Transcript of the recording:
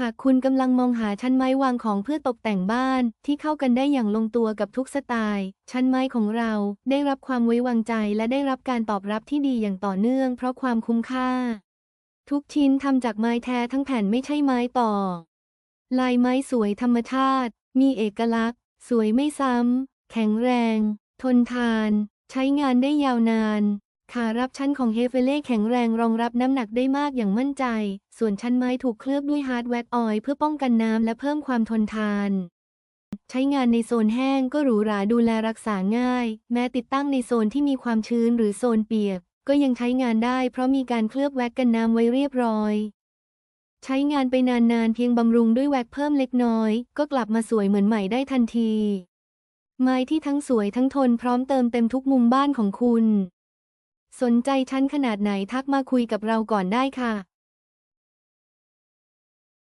หากคุณกำลังมองหาชั้นไม้วางของเพื่อตกแต่งบ้าน ที่เข้ากันได้อย่างลงตัวกับทุกสไตล์ ชั้นไม้ของเราได้รับความไว้วางใจและได้รับการตอบรับที่ดีอย่างต่อเนื่อง เพราะความคุ้มค่า ทุกชิ้นทำจากไม้แท้ทั้งแผ่นไม่ใช่ไม้ต่อ ลายไม้สวยธรรมชาติ มีเอกลักษณ์ สวยไม่ซ้ำแข็งแรง ทนทาน ใช้งานได้ยาวนาน ขารับชั้นของเฮเฟเล่แข็งแรงรองรับน้ำหนักได้มากอย่างมั่นใจ ส่วนชั้นไม้ถูกเคลือบด้วยฮาร์ดแวร์ออยเพื่อป้องกันน้ำและเพิ่มความทนทาน ใช้งานในโซนแห้งก็หรูหราดูแลรักษาง่าย แม้ติดตั้งในโซนที่มีความชื้นหรือโซนเปียก ก็ยังใช้งานได้เพราะมีการเคลือบแว็กกันน้ำไว้เรียบร้อย ใช้งานไปนานๆเพียงบำรุงด้วยแว็กเพิ่มเล็กน้อย ก็กลับมาสวยเหมือนใหม่ได้ทันที ไม้ที่ทั้งสวยทั้งทนพร้อมเติมเต็มทุกมุมบ้านของคุณ สนใจฉันขนาดไหนทักมาคุยกับเราก่อนได้ค่ะ